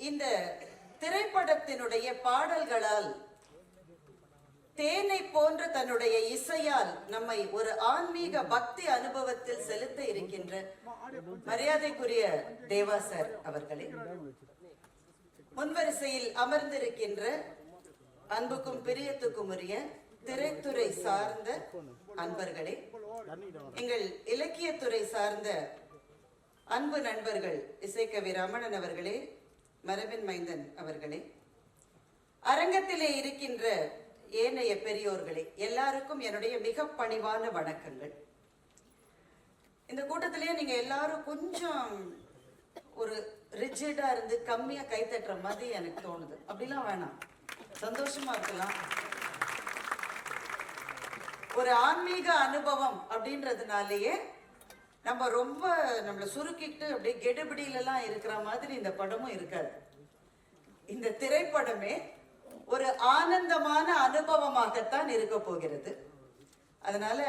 இந்த திரைப்படத்தினுடைய பாடல்களால் தேனை போன்ற தன்னுடைய இசையால் நம்மை ஒரு ஆன்மீக பக்தி அனுபவத்தில் செலுத்த இருக்கின்ற மரியாதைக்குரிய தேவா சார் அவர்களே. முன்வரிசையில் அமர்ந்திருக்கின்ற அன்புக்கும் பிரியத்துக்கும் உரிய திரைத்துறை சார்ந்த அன்பர்களே எங்கள் இலக்கியத்துறை சார்ந்த அன்பு நண்பர்கள் இசைக்கவி ரமணன் அவர்களே மரபின் மைந்தன் அவர்களே. அரங்கத்திலே இருக்கின்ற ஏனைய பெரியோர்களே எல்லாருக்கும் என்னுடைய மிக பணிவான வணக்கங்கள். இந்த கூட்டத்திலேயே நீங்க எல்லாரும் கொஞ்சம் ஒரு ரிஜிடா இருந்து கம்மியா கை தட்டுற மாதிரி எனக்கு தோணுது. அப்படிலாம் வேணாம். சந்தோஷமா இருக்கலாம். ஒரு ஆன்மீக அனுபவம் அப்படின்றதுனாலேயே நம்ம ரொம்ப நம்மளை சுருக்கிட்டு அப்படியே கெடுபிடியிலலாம் இருக்கிற மாதிரி இந்த படமும் இருக்காது. இந்த திரைப்படமே ஒரு ஆனந்தமான அனுபவமாகத்தான் இருக்க போகிறது. அதனால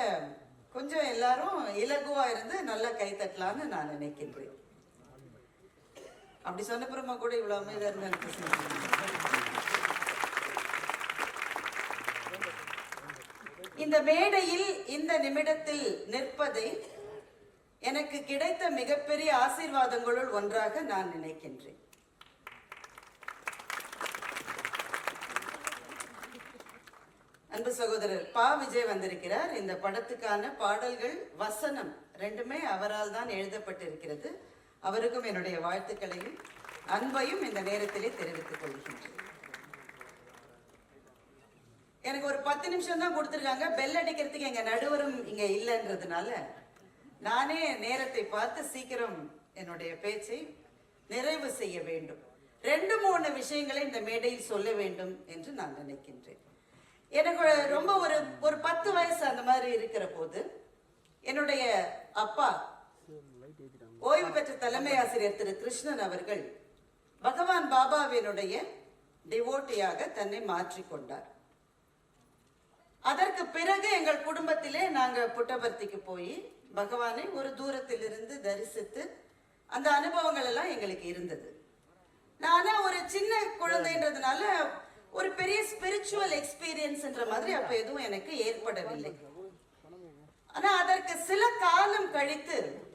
கொஞ்சம் எல்லாரும் இலகுவா இருந்து நல்லா கை தட்டலான்னு நான் நினைக்கின்றேன். அப்படி சொன்னப்புறமா கூட இவ்வளவு அமைதியா இந்த மேடையில் இந்த நிமிடத்தில் நிற்பதை எனக்கு கிடைத்த மிகப்பெரிய ஆசீர்வாதங்களுள் ஒன்றாக நான் நினைக்கின்றேன். அன்பு சகோதரர் பா விஜய் வந்திருக்கிறார். இந்த படத்துக்கான பாடல்கள் வசனம் ரெண்டுமே அவரால் தான் எழுதப்பட்டிருக்கிறது. அவருக்கும் என்னுடைய வாழ்த்துக்களையும் அன்பையும் இந்த நேரத்திலே தெரிவித்துக் கொள்கின்றேன். எனக்கு ஒரு பத்து நிமிஷம் தான் கொடுத்துருக்காங்க. பெல் அடிக்கிறதுக்கு எங்க நடுவரும் இங்க இல்லைன்றதுனால நானே நேரத்தை பார்த்து சீக்கிரம் என்னுடைய பேச்சை நிறைவு செய்ய வேண்டும். ரெண்டு மூணு விஷயங்களை இந்த மேடையில் சொல்ல வேண்டும் என்று நான் நினைக்கின்றேன். எனக்கு ரொம்ப ஒரு ஒரு பத்து வயசு அந்த மாதிரி இருக்கிற போது என்னுடைய அப்பா ஓய்வு பெற்ற தலைமை ஆசிரியர் திரு கிருஷ்ணன் அவர்கள் பகவான் பாபாவினுடைய டிவோட்டியாக தன்னை மாற்றிக்கொண்டார் அதற்கு பிறகு எங்கள் குடும்பத்திலே நாங்கள் புட்டபர்த்திக்கு போய் பகவானை ஒரு தூரத்தில் இருந்து தரிசித்து அந்த அனுபவங்கள் எல்லாம் எங்களுக்கு இருந்தது. நானா ஒரு சின்ன குழந்தைன்றதுனால ஒரு பெரிய ஸ்பிரிச்சுவல் எக்ஸ்பீரியன்ஸ்ன்ற மாதிரி அப்ப எதுவும் எனக்கு ஏற்படவில்லை. ஆனா அதற்கு சில காலம் கழித்து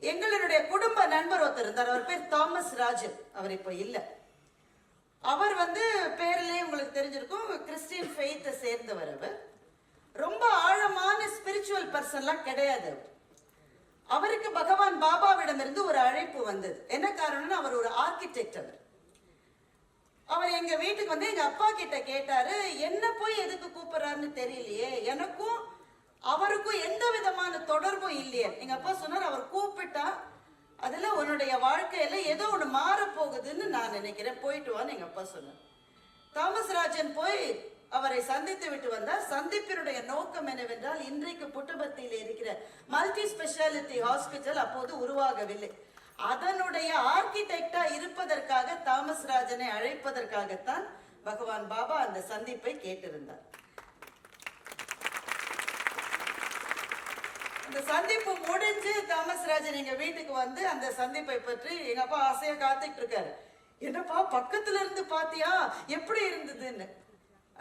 எங்களுடைய குடும்ப நண்பர் ஒருத்தர் இருந்தார். அவர் பேர் தாமஸ் ராஜன். அவர் இப்ப இல்லை. அவர் வந்து பேர்லயே உங்களுக்கு தெரிஞ்சிருக்கும் கிறிஸ்டியன் ஃபெய்த்தை சேர்ந்தவர் அவர். ரொம்ப ஆழமான ஸ்பிரிச்சுவல் பர்சன்லாம் கிடையாது. அவருக்கு பகவான் பாபாவிடமிருந்து ஒரு அழைப்பு வந்தது. என்ன காரணம்னா அவர் ஒரு ஆர்கிடெக்ட் அவர். அவர் எங்க வீட்டுக்கு வந்து எங்க அப்பா கிட்ட கேட்டாரு என்ன போய் எதுக்கு கூப்பிடுறாருன்னு தெரியலையே. எனக்கும் அவருக்கும் எந்த விதமான தொடர்பும் இல்லையே. எங்க அப்பா சொன்னார் அவர் கூப்பிட்டா அதுல உன்னுடைய வாழ்க்கையில ஏதோ ஒன்று மாற போகுதுன்னு நான் நினைக்கிறேன். போயிட்டு வான்னு எங்க அப்பா சொன்னார். தாமஸ் ராஜன் போய் அவரை சந்தித்து விட்டு வந்தார் சந்திப்பினுடைய நோக்கம் என்னவென்றால் இன்றைக்கு புட்டபர்த்தியில் இருக்கிற மல்டி ஸ்பெஷாலிட்டி ஹாஸ்பிட்டல் அப்போது உருவாகவில்லை. அதனுடைய ஆர்கிடெக்டா இருப்பதற்காக தாமஸ் ராஜனை அழைப்பதற்காகத்தான் பகவான் பாபா அந்த சந்திப்பை கேட்டிருந்தார். இந்த சந்திப்பு முடிஞ்சு தாமஸ் ராஜன் எங்க வீட்டுக்கு வந்து அந்த சந்திப்பை பற்றி எங்க அப்பா ஆசையா காத்துட்டு இருக்காரு. என்னப்பா பக்கத்துல இருந்து பாத்தியா? எப்படி இருந்ததுன்னு.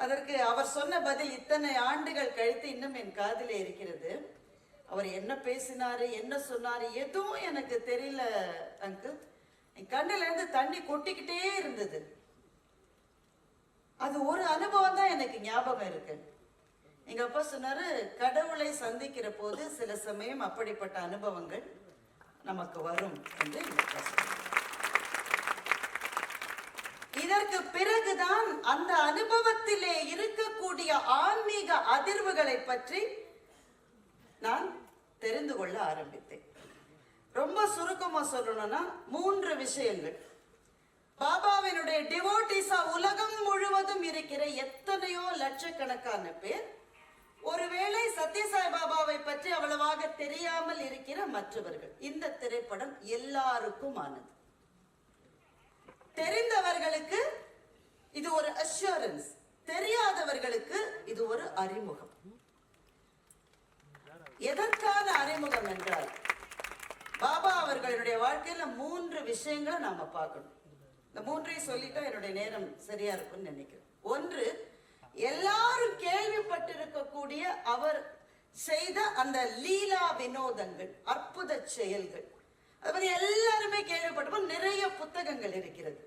அதற்கு அவர் சொன்ன பதில் இத்தனை ஆண்டுகள் கழித்து இன்னும் என் காதில் இருக்கிறது. அவர் என்ன பேசினாரு என்ன சொன்னாரு எதுவும் எனக்கு தெரியல அங்கு என் கண்ணிலேருந்து தண்ணி கொட்டிக்கிட்டே இருந்தது. அது ஒரு அனுபவம் தான் எனக்கு ஞாபகம் இருக்கு. எங்க அப்பா சொன்னாரு கடவுளை சந்திக்கிற போது சில சமயம் அப்படிப்பட்ட அனுபவங்கள் நமக்கு வரும் என்று எங்க அப்பா சொன்னார். இதற்கு பிறகுதான் அந்த அனுபவத்திலே இருக்கக்கூடிய ஆன்மீக அதிர்வுகளை பற்றி நான் தெரிந்து கொள்ள ஆரம்பித்தேன். ரொம்ப சுருக்கமா சொல்லணும்னா மூன்று விஷயங்கள். பாபாவினுடைய டிவோட்டிஸா உலகம் முழுவதும் இருக்கிற எத்தனையோ லட்சக்கணக்கான பேர் ஒருவேளை சத்யசாய் பாபாவை பற்றி அவ்வளவாக தெரியாமல் இருக்கிற மற்றவர்கள். இந்த திரைப்படம் எல்லாருக்கும் ஆனது தெரிந்தவர்களுக்கு இது ஒரு அஷூரன்ஸ் தெரியாதவர்களுக்கு இது ஒரு அறிமுகம். எதற்கான அறிமுகம் என்றால் பாபா அவர்களுடைய வாழ்க்கையில மூன்று விஷயங்களை நாம பார்க்கணும். இந்த மூன்றையும் சொல்லிட்டா என்னுடைய நேரம் சரியா இருக்கும்னு நினைக்கிறேன். ஒன்று எல்லாரும் கேள்விப்பட்டிருக்கக்கூடிய அவர் செய்த அந்த லீலா வினோதங்கள் அற்புத செயல்கள். அது மாதிரி எல்லாருமே கேள்விப்பட்டிருப்போம் நிறைய புத்தகங்கள் இருக்கிறது.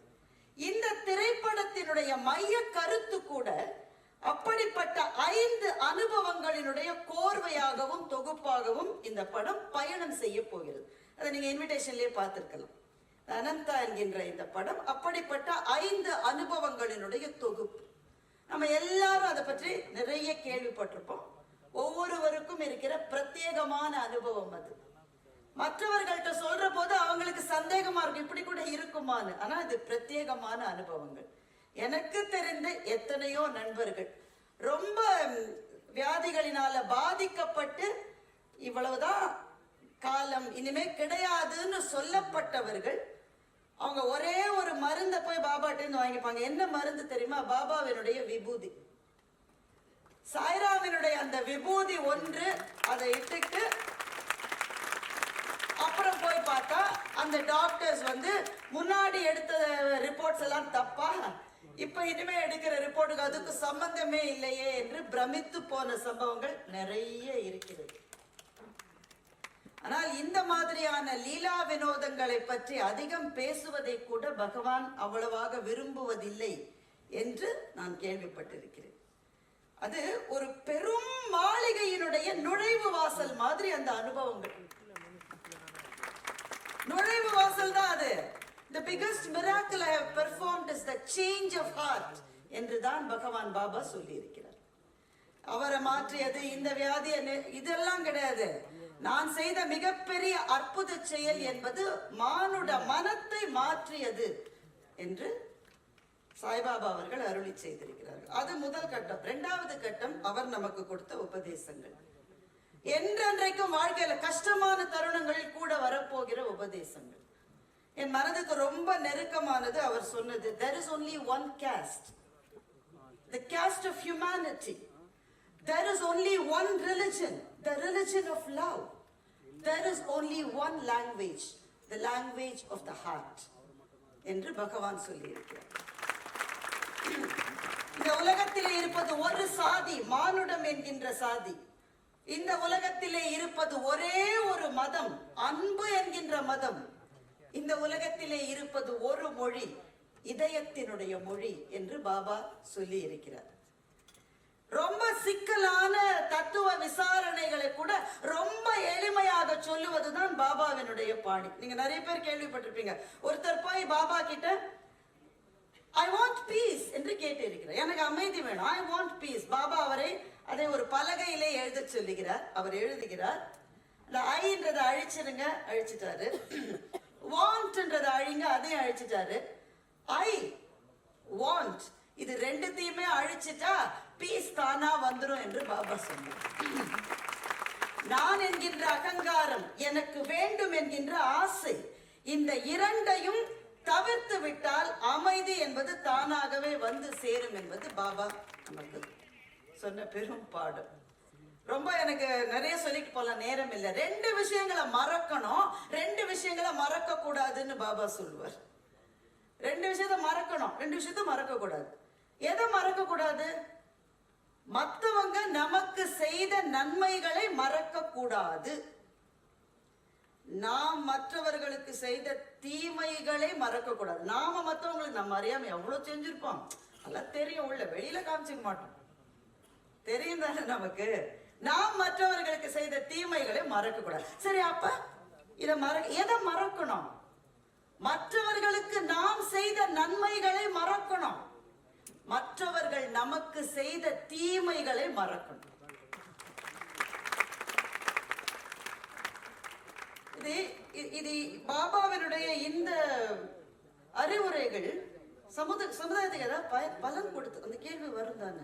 இந்த திரைப்படத்தினுடைய மைய கருத்து கூட அப்படிப்பட்ட ஐந்து அனுபவங்களினுடைய கோர்வையாகவும் தொகுப்பாகவும் இந்த படம் பயணம் செய்ய போகிறது. அதை நீங்க இன்விடேஷன்லயே பார்த்திருக்கலாம். அனந்தா என்கின்ற இந்த படம் அப்படிப்பட்ட ஐந்து அனுபவங்களினுடைய தொகுப்பு. நம்ம எல்லாரும் அதை பற்றி நிறைய கேள்விப்பட்டிருப்போம். ஒவ்வொருவருக்கும் இருக்கிற பிரத்யேகமான அனுபவம் அது. மற்றவர்கள்ட்ட சொல்ற போது அவங்களுக்கு சந்தேகமா இருக்கும். இப்படி கூட இருக்குமான்னு. ஆனா இது பிரத்யேகமான அனுபவங்கள். எனக்கு தெரிந்த எத்தனையோ நண்பர்கள் ரொம்ப வியாதிகளினால பாதிக்கப்பட்டு இவ்வளவுதான் காலம் இனிமே கிடையாதுன்னு சொல்லப்பட்டவர்கள் அவங்க ஒரே ஒரு மருந்தை போய் பாபாட்டேருந்து வாங்கிப்பாங்க. என்ன மருந்து தெரியுமா? பாபாவினுடைய விபூதி. சாய்ராமினுடைய அந்த விபூதி ஒன்று அதை இட்டுட்டு அப்புறம் போய் பார்த்தா அந்த டாக்டர்ஸ் வந்து முன்னாடி எடுத்த ரிப்போர்ட்ஸ் எல்லாம் தப்பா? இப்ப இனிமே எடுக்கிற ரிப்போர்ட்டுக்கு அதுக்கு சம்பந்தமே இல்லையே என்று பிரமித்து போன சம்பவங்கள் நிறைய இருக்கிறது. ஆனால் இந்த மாதிரியான லீலா வினோதங்களை பற்றி அதிகம் பேசுவதை கூட பகவான் அவ்வளவாக விரும்புவதில்லை என்று நான் கேள்விப்பட்டிருக்கிறேன். அது ஒரு பெரும் மாளிகையினுடைய நுழைவு வாசல் மாதிரி அந்த அனுபவங்கள். நுழைவு வாசல் தான் அது. The biggest miracle i have performed is the change of heart என்று தான் பகவான் பாபா சொல்லி இருக்கிறார் அவரை மாற்றியது இந்த வியாதி இதெல்லாம் கிடையாது. நான் செய்த மிகப்பெரிய அற்புத செயல் என்பது மானுட மனத்தை மாற்றியது என்று சாய்பாபா அவர்கள் அருளி செய்திருக்கிறார்கள். அது முதல் கட்டம். இரண்டாவது கட்டம் அவர் நமக்கு கொடுத்த உபதேசங்கள். என்றென்றைக்கும் வாழ்க்கையில கஷ்டமான தருணங்களில் கூட வரப்போகிற உபதேசங்கள் என் மனதுக்கு ரொம்ப நெருக்கமானது அவர் சொன்னது there is only one caste the caste of humanity there is only one religion the religion of love there is only one language the language of the heart என்று பகவான் சொல்லியிருக்கிறார் இந்த உலகத்திலே இருப்பது ஒரு சாதி மானுடம் என்கின்ற சாதி இந்த உலகத்திலே இருப்பது ஒரே ஒரு மதம் அன்பு என்கின்ற மதம். இந்த உலகத்திலே இருப்பது ஒரு மொழி இதயத்தினுடைய மொழி என்று பாபா சொல்லி இருக்கிறார் ரொம்ப சிக்கலான தத்துவ விசாரணைகளை கூட ரொம்ப எளிமையாக சொல்லுவதுதான் பாபாவினுடைய பாணி. நீங்க நிறைய பேர் கேள்விப்பட்டிருப்பீங்க. ஒருத்தர் போய் பாபா கிட்ட ஐ வாண்ட் பீஸ் என்று கேட்டிருக்கிறார். எனக்கு அமைதி வேணும். ஐ வாண்ட் பீஸ் பாபா அவரை அதை ஒரு பலகையிலே எழுத சொல்லுகிறார். அவர் எழுதுகிறார். இந்த ஐன்றதை அழிச்சிருங்க அழிச்சிட்டாரு. வாண்ட்ன்றதை அழிங்க அதையும் அழிச்சிட்டாரு. ஐ வாண்ட் இது ரெண்டுத்தையுமே அழிச்சிட்டா பீஸ் தானா வந்துடும் என்று பாபா சொன்னார் நான் என்கின்ற அகங்காரம் எனக்கு வேண்டும் என்கின்ற ஆசை இந்த இரண்டையும் தவிர்த்து விட்டால் அமைதி என்பது தானாகவே வந்து சேரும் என்பது பாபா நமக்கு சொன்ன பெரும் பாடம். ரொம்ப எனக்கு நிறைய சொல்லிட்டு போகலாம் நேரம் இல்லை. ரெண்டு விஷயங்களை மறக்கணும். ரெண்டு விஷயங்களை மறக்க கூடாதுன்னு பாபா சொல்லுவார். ரெண்டு விஷயத்த மறக்கணும். ரெண்டு விஷயத்த மறக்க கூடாது எதை மறக்க கூடாது மத்தவங்க நமக்கு செய்த நன்மைகளை மறக்க கூடாது நாம் மற்றவர்களுக்கு செய்த தீமைகளை மறக்க கூடாது நாம மற்றவங்களுக்கு நம்ம அறியாம எவ்வளவு செஞ்சிருப்போம்? நல்லா தெரியும் உள்ள வெளியில காமிச்சிக்க மாட்டோம். தெரியும் தானே நமக்கு? நாம் மற்றவர்களுக்கு செய்த தீமைகளை மறக்க கூடாது சரி அப்ப இத மற எதை மறக்கணும்? மற்றவர்களுக்கு நாம் செய்த நன்மைகளை மறக்கணும். மற்றவர்கள் நமக்கு செய்த தீமைகளை மறக்கணும். இது இது பாபாவினுடைய இந்த அறிவுரைகள் சமுத சமுதாயத்துக்கு ஏதாவது பய- பலன் கொடுத்து அந்த கேள்வி வரும் தானே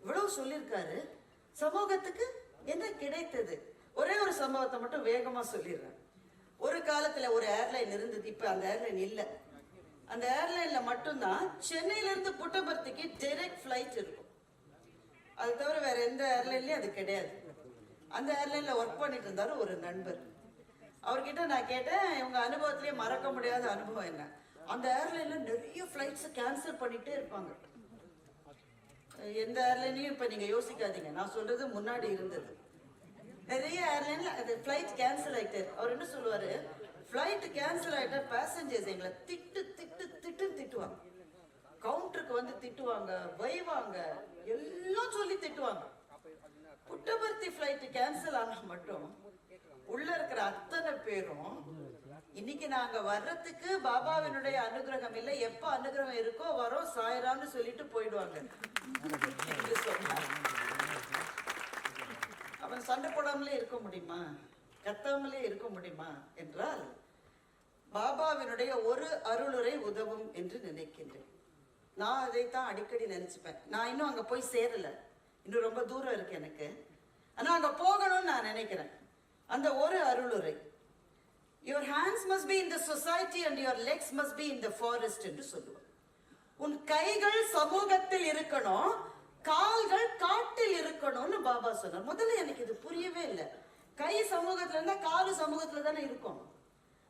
இவ்வளவு சொல்லியிருக்காரு. சமூகத்துக்கு என்ன கிடைத்தது? ஒரே ஒரு சம்பவத்தை மட்டும் வேகமா சொல்லிடுறேன். ஒரு காலத்துல ஒரு ஏர்லைன் இருந்தது. இப்ப அந்த ஏர்லைன் இல்லை. அந்த ஏர்லைன்ல மட்டும்தான் சென்னையில இருந்து புட்டபர்த்திக்கு டைரக்ட் ஃபிளைட் இருக்கும். அது தவிர வேற எந்த ஏர்லைன்லயும் அது கிடையாது. அந்த ஏர்லைன்ல ஒர்க் பண்ணிட்டு இருந்தாரு ஒரு நண்பர். அவர்கிட்ட நான் கேட்டேன் இவங்க அனுபவத்திலேயே மறக்க முடியாத அனுபவம் என்ன? அந்த ஏர்லைன்ல நிறைய ஃப்ளைட்ஸ் கேன்சல் பண்ணிட்டே இருப்பாங்க. எந்த ஏர்லைனையும் இப்ப நீங்க யோசிக்காதீங்க. நான் சொல்றது முன்னாடி இருந்தது. நிறைய ஏர்லைன்ல அது ஃப்ளைட் கேன்சல் ஆயிட்டு அவர் என்ன சொல்லுவாரு? ஃப்ளைட் கேன்சல் ஆயிட்டா பேசஞ்சர்ஸ் எங்களை திட்டு திட்டு திட்டுன்னு திட்டுவாங்க. கவுண்டருக்கு வந்து திட்டுவாங்க வைவாங்க எல்லாம் சொல்லி திட்டுவாங்க. புட்டபர்த்தி ஃப்ளைட் கேன்சல் ஆனா மட்டும் உள்ள இருக்கிற அத்தனை பேரும் இன்னைக்கு நாங்க வர்றதுக்கு பாபாவினுடைய அனுகிரகம் இல்லை. எப்ப அனுகிரகம் இருக்கோ வரோம் சாயரான்னு சொல்லிட்டு போயிடுவாங்க. சொன்னார். அவன் சண்டை போடாமலே இருக்க முடியுமா? கத்தாமலே இருக்க முடியுமா? என்றால் பாபாவினுடைய ஒரு அருளுரை உதவும் என்று நினைக்கின்றேன். நான் அதைத்தான் அடிக்கடி நினைச்சுப்பேன். நான் இன்னும் அங்க போய் சேரல. இன்னும் ரொம்ப தூரம் இருக்கு எனக்கு. ஆனா அங்க போகணும்னு நான் நினைக்கிறேன். அந்த ஒரு அருளுரை. Your hands must be in the society and your legs must be in the forest என்று சொல்லுவார் உன் கைகள் சமூகத்தில் இருக்கணும் கால்கள் காட்டில் இருக்கணும்னு பாபா சொன்னார். முதல்ல எனக்கு இது புரியவே இல்லை. கை சமூகத்துல இருந்தா காலு சமூகத்துல தானே இருக்கும்.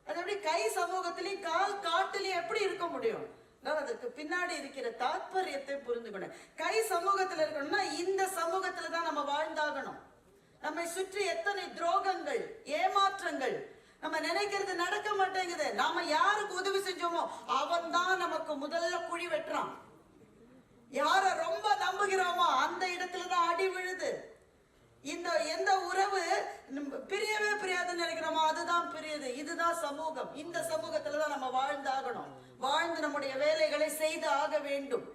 அது எப்படி கை சமூகத்திலையும் கால் காட்டிலையும் எப்படி இருக்க முடியும்? நான் அதுக்கு பின்னாடி இருக்கிற தாத்பரியத்தை புரிந்துக்கணும் கை சமூகத்துல இருக்கணும்னா இந்த சமூகத்துல தான் நம்ம வாழ்ந்தாகணும். நம்மை சுற்றி எத்தனை துரோகங்கள் ஏமாற்றங்கள் நம்ம நினைக்கிறது நடக்க மாட்டேங்குது. நாம யாருக்கு உதவி செஞ்சோமோ அவன் தான் நமக்கு முதல்ல குழி வெட்டுறான். யார ரொம்ப நம்புகிறோமோ அந்த இடத்துல தான் அடி விழுது. இந்த எந்த உறவு நம்ம பிரியவே பிரியாதுன்னு நினைக்கிறோமோ அதுதான் பிரியுது. இதுதான் சமூகம். இந்த சமூகத்துல தான் நம்ம வாழ்ந்தாகணும். வாழ்ந்து நம்முடைய வேலைகளை செய்து ஆக வேண்டும்.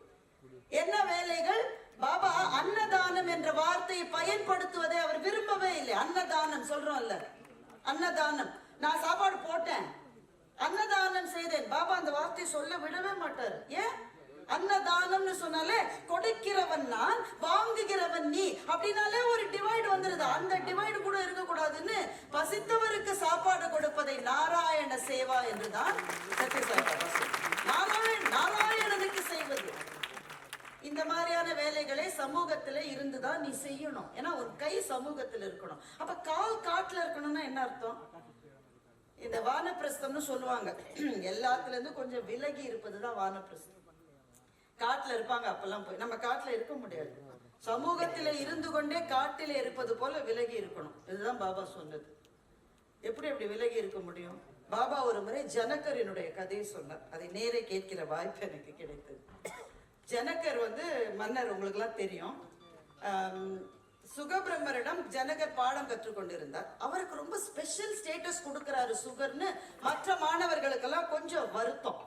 என்ன வேலைகள்? பாபா அன்னதானம் என்ற வார்த்தையை பயன்படுத்துவதை அவர் விரும்பவே இல்லை. அன்னதானம் சொல்றோம்ல. அன்னதானம். நான் சாப்பாடு போட்டேன். அன்னதானம் செய்தேன். பாபா அந்த வார்த்தையை சொல்ல விடவே மாட்டார். ஏன்? அன்னதானம்னு சொன்னாலே கொடுக்கிறவன் நான் வாங்குகிறவன் நீ அப்படின்னாலே ஒரு டிவைடு வந்துருது. அந்த டிவைடு கூட இருக்க கூடாதுன்னு பசித்தவருக்கு சாப்பாடு கொடுப்பதை நாராயண சேவா என்றுதான் சத்யசாய் பாபா நாராயண் நாராயணனுக்கு செய்வது. இந்த மாதிரியான வேலைகளை சமூகத்துல இருந்துதான் நீ செய்யணும். ஏன்னா ஒரு கை சமூகத்துல இருக்கணும். அப்ப கால் காட்டுல இருக்கணும்னா என்ன அர்த்தம்? இந்த வானப்பிரஸ்தம்னு சொல்லுவாங்க. எல்லாத்துல இருந்து கொஞ்சம் விலகி இருப்பதுதான் வானப்பிரஸ்தம். காட்டுல இருப்பாங்க அப்பெல்லாம் போய். நம்ம காட்டுல இருக்க முடியாது. சமூகத்தில இருந்து கொண்டே காட்டில இருப்பது போல விலகி இருக்கணும். இதுதான் பாபா சொன்னது. எப்படி அப்படி விலகி இருக்க முடியும்? பாபா ஒரு முறை ஜனக்கரினுடைய கதையை சொன்னார். அதை நேரே கேட்கிற வாய்ப்பு எனக்கு கிடைத்தது. ஜனக்கர் வந்து மன்னர் உங்களுக்குலாம் தெரியும். சுகபிரம்மரிடம் ஜனகர் பாடம் கற்றுக்கொண்டிருந்தார். அவருக்கு ரொம்ப ஸ்பெஷல் ஸ்டேட்டஸ் கொடுக்கிறாரு சுகர்னு. மற்ற மாணவர்களுக்கெல்லாம் கொஞ்சம் வருத்தம்.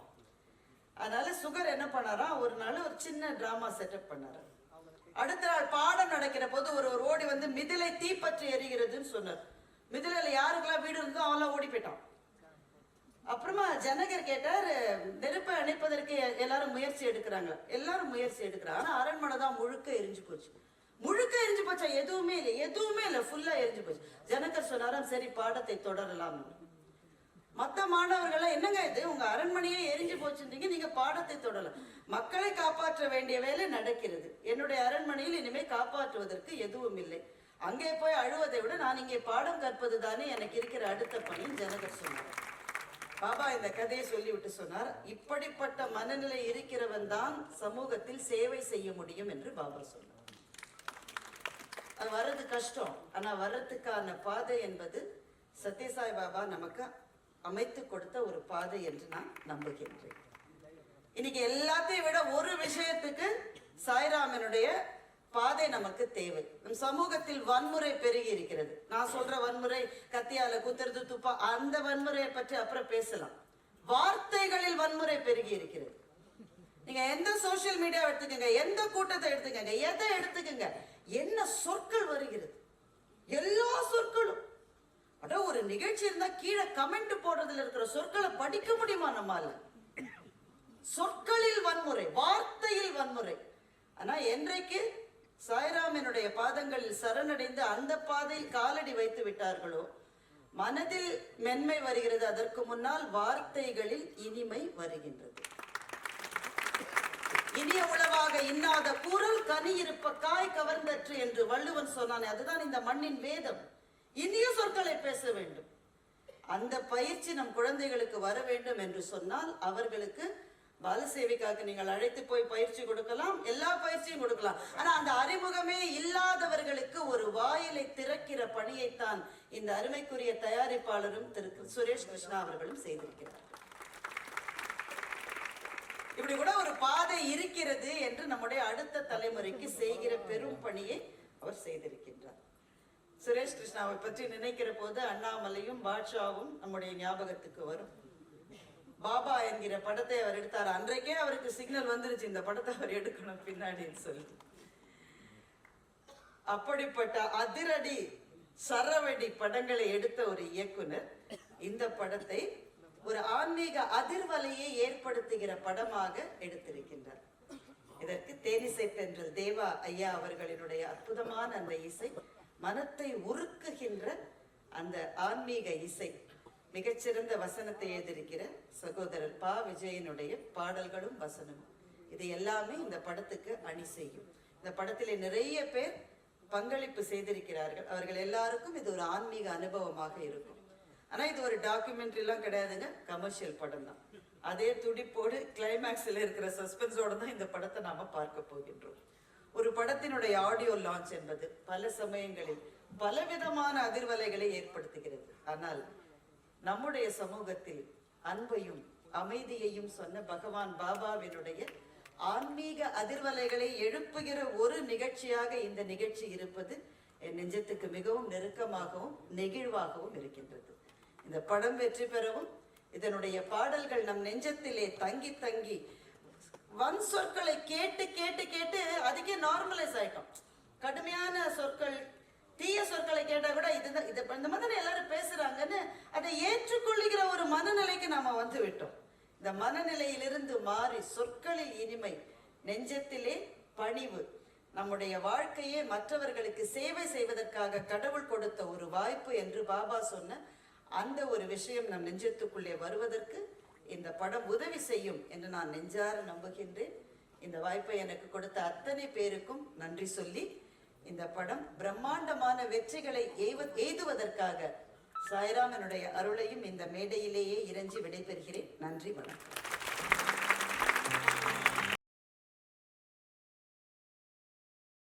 அதனால சுகர் என்ன பண்ணாராம் ஒரு நாள் ஒரு சின்ன டிராமா செட்டப் பண்ணாரு. அடுத்த நாள் பாடம் நடக்கிற போது ஒரு ஒரு ஓடி வந்து மிதிலை தீப்பற்றி எரிகிறதுன்னு சொன்னார். மிதிலையில யாருக்கெல்லாம் வீடு இருந்தோ அவெல்லாம் ஓடி போயிட்டான். அப்புறமா ஜனகர் கேட்டார் நெருப்பை அணைப்பதற்கு எல்லாரும் முயற்சி எடுக்கிறாங்க. எல்லாரும் முயற்சி எடுக்கிறாங்க. ஆனால் அரண்மனை தான் முழுக்க எரிஞ்சு போச்சு. முழுக்க எரிஞ்சு போச்சா? எதுவுமே இல்லை. எதுவுமே இல்லை. ஃபுல்லா எரிஞ்சு போச்சு. ஜனகர் சொன்னாராம் சரி பாடத்தை தொடரலாம். மற்ற மாணவர்கள்லாம் என்னங்க இது? உங்க அரண்மனையே எரிஞ்சு போச்சுருந்தீங்க நீங்க பாடத்தை தொடரலாம் மக்களை காப்பாற்ற வேண்டிய வேலை நடக்கிறது. என்னுடைய அரண்மனையில் இனிமே காப்பாற்றுவதற்கு எதுவும் இல்லை. அங்கே போய் அழுவதை விட நான் இங்கே பாடம் கற்பது தானே எனக்கு இருக்கிற அடுத்த பணி ஜனகர் சொன்னார். பாபா இந்த கதையை சொல்லிவிட்டு சொன்னார் இப்படிப்பட்ட மனநிலை இருக்கிறவன் தான் சமூகத்தில் சேவை செய்ய முடியும் என்று பாபா சொன்னார். அது வர்றது கஷ்டம். ஆனா வர்றதுக்கான பாதை என்பது சத்யசாய் பாபா நமக்கு அமைத்து கொடுத்த ஒரு பாதை என்று நான் நம்புகின்றேன். இன்னைக்கு எல்லாத்தையும் விட ஒரு விஷயத்துக்கு சாய்ராமனுடைய பாதை நமக்கு தேவை. நம் சமூகத்தில் வன்முறை பெருகி இருக்கிறது. நான் சொல்ற வன்முறை கத்தியால குத்துறது துப்பா அந்த வன்முறையை பற்றி அப்புறம் பேசலாம். வார்த்தைகளில் வன்முறை பெருகி இருக்கிறது. நீங்க எந்த சோசியல் மீடியா எடுத்துக்கங்க எந்த கூட்டத்தை எடுத்துக்கங்க எதை எடுத்துக்கங்க என்ன சொற்கள் வருகிறது? எல்லா சொற்களும். அட ஒரு நிகழ்ச்சி இருந்தா கீழே கமெண்ட் போடுறதுல இருக்கிற சொற்களை படிக்க முடியுமா நம்மால? சொற்களில் வன்முறை வார்த்தையில் வன்முறை. ஆனா என்றைக்கு சாய்ராமனுடைய பாதங்களில் சரணடைந்து அந்த பாதையில் காலடி வைத்து விட்டார்களோ மனதில் மென்மை வருகிறது. அதற்கு முன்னால் வார்த்தைகளில் இனிமை வருகின்றது. இனிய உளவாக இன்னாத குரல் கனி இருப்ப காய் கவர்ந்தற்று என்று வள்ளுவன் சொன்னானே அதுதான் இந்த மண்ணின் வேதம். இனிய சொற்களை பேச வேண்டும். அந்த பயிற்சி நம் குழந்தைகளுக்கு வர வேண்டும் என்று சொன்னால் அவர்களுக்கு பாலசேவிக்காக நீங்கள் அழைத்து போய் பயிற்சி கொடுக்கலாம் எல்லா பயிற்சியும் கொடுக்கலாம். ஆனா அந்த அறிமுகமே இல்லாதவர்களுக்கு ஒரு வாயிலை திறக்கிற பணியைத்தான் இந்த அருமைக்குரிய தயாரிப்பாளரும் திரு சுரேஷ் கிருஷ்ணா அவர்களும் செய்திருக்கிறார். இப்படி கூட ஒரு பாதை இருக்கிறது என்று நம்முடைய அடுத்த தலைமுறைக்கு செய்கிற பெரும் பணியை அவர் செய்திருக்கின்றார். சுரேஷ் கிருஷ்ணாவை பற்றி நினைக்கிற போது அண்ணாமலையும் பாட்ஷாவும் நம்முடைய ஞாபகத்துக்கு வரும். பாபா என்கிற படத்தை அவர் எடுத்தார்? அன்றைக்கே அவருக்கு சிக்னல் வந்துருச்சு இந்த படத்தை அவர் எடுக்கணும் பின்னாடின்னு சொல்லி. அப்படிப்பட்ட அதிரடி சரவடி படங்களை எடுத்த ஒரு இயக்குனர் இந்த படத்தை ஒரு ஆன்மீக அதிர்வலையை ஏற்படுத்துகிற படமாக எடுத்திருக்கின்றார். இதற்கு தேனிசை தென்றல் தேவா ஐயா அவர்களினுடைய அற்புதமான அந்த இசை மனத்தை உருக்குகின்ற அந்த ஆன்மீக இசை மிகச்சிறந்த வசனத்தை எழுதியிருக்கிற சகோதரர் பா. விஜயனுடைய பாடல்களும் வசனமும் இது எல்லாமே இந்த படத்துக்கு அணி செய்யும். இந்த படத்திலே நிறைய பேர் பங்களிப்பு செய்திருக்கிறார்கள். அவர்கள் எல்லாருக்கும் இது ஒரு ஆன்மீக அனுபவமாக இருக்கும். ஆனால் இது ஒரு டாக்குமெண்ட்ரிலாம் கிடையாதுங்க. கமர்ஷியல் படம் தான். அதே துடிப்போடு கிளைமேக்ஸில் இருக்கிற சஸ்பென்ஸோட தான் இந்த படத்தை நாம் பார்க்க போகின்றோம். ஒரு படத்தினுடைய ஆடியோ லான்ச் என்பது பல சமயங்களில் பலவிதமான அதிர்வலைகளை ஏற்படுத்துகிறது. ஆனால் நம்முடைய சமூகத்தில் அன்பையும் அமைதியையும் சொன்ன பகவான் பாபாவினுடைய ஆன்மீக அதிர்வலைகளை எழுப்புகிற ஒரு நிகழ்ச்சியாக இந்த நிகழ்ச்சி இருப்பது என் நெஞ்சத்துக்கு மிகவும் நெருக்கமாகவும் நெகிழ்வாகவும் இருக்கின்றது. இந்த படம் வெற்றி பெறவும் இதனுடைய பாடல்கள் நம் நெஞ்சத்திலே தங்கி தங்கி வன் சொற்களை கேட்டு கேட்டு கேட்டு அதுக்கே நார்மலைஸ் ஆயிட்டோம். கடுமையான சொற்கள் தீய சொற்களை கேட்டா கூட இதுதான் இது இந்த மாதிரி எல்லாரும் பேசுறாங்கன்னு அதை ஏற்றுக்கொள்ளுகிற ஒரு மனநிலைக்கு நாம வந்து விட்டோம். இந்த மனநிலையிலிருந்து மாறி சொற்களில் இனிமை நெஞ்சத்திலே பணிவு நம்முடைய வாழ்க்கையே மற்றவர்களுக்கு சேவை செய்வதற்காக கடவுள் கொடுத்த ஒரு வாய்ப்பு என்று பாபா சொன்ன அந்த ஒரு விஷயம் நம் நெஞ்சத்துக்குள்ளே வருவதற்கு இந்த படம் உதவி செய்யும் என்று நான் நெஞ்சார நம்புகின்றேன். இந்த வாய்ப்பை எனக்கு கொடுத்த அத்தனை பேருக்கும் நன்றி சொல்லி இந்த படம் பிரம்மாண்டமான வெற்றிகளை எய்துவதற்காக சாய்ராமனுடைய அருளையும் இந்த மேடையிலேயே இறைஞ்சி விடைபெறுகிறேன். நன்றி வணக்கம்.